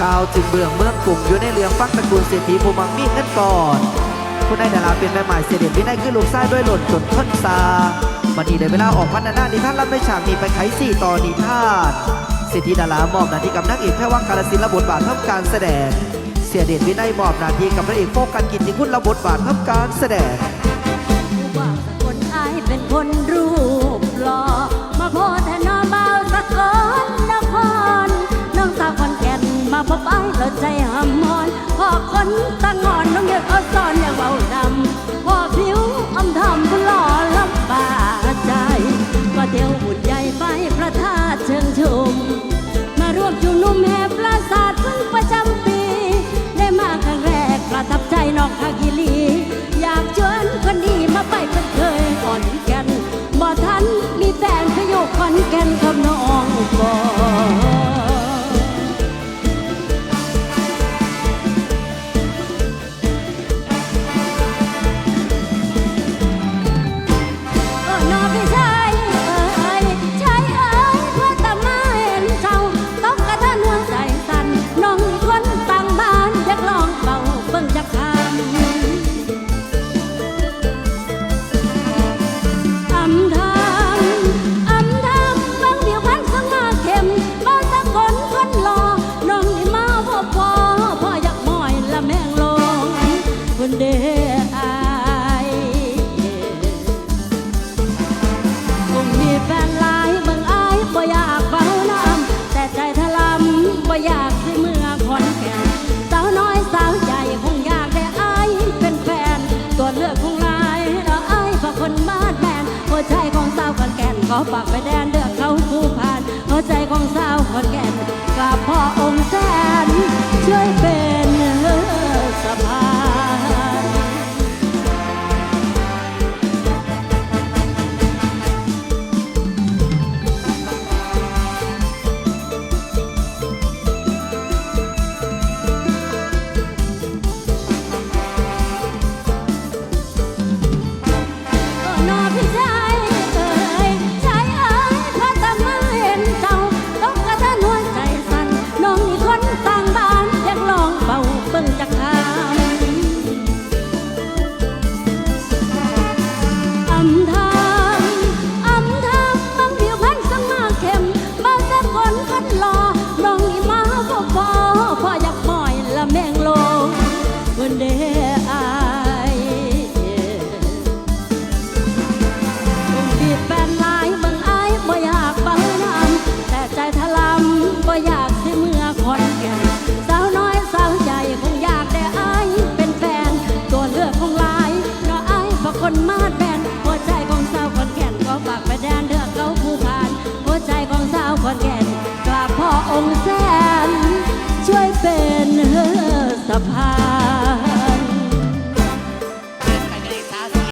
กล่าวถึงเบื้องเมืองกลุ่มอยู่ในเรืองฟังตระกูลเศรษฐีภูมังมีเงินก่อนผู้ได้ดาราเป็นแม่หมายเสด็จวินัยคือลูกชายด้วยหล่นจนพ้นซาวันนี้ได้เวลาออกพันนานิท่านรับในฉากนี้ไปไขสี่ต่อนิทานเศรษฐีดารามอบหน้าที่กับนักเอกแพรวังกาลสินระบทบาททำการแสดง เสียเดชวินัยมอบหน้าที่กับพระเอกโฟกันกินที่คุณระบทบาททำการแสดงว่าสกลอายเป็นคนรู ใจหำมอนพอคนตั้งงอนน้องเดือดเอาซ่อนอย่างเบาดำ นเด้อายคงมีแฟนหลายเบิ่งอายบ่อยากเฝ้าน้ำแต่ใจทะลำบ่อยากสิเมื่อคนแก่นสาวน้อยสาวใหญ่คงอยากได้อายเป็นแฟน ตัวเลือกคงหลายเราอายฝากคนมาดแมนหัวใจของสาวคนแก่นขอฝากไปแดนเลือกเขาผู้ผ่านหัวใจของสาวคนแก่น สะพาน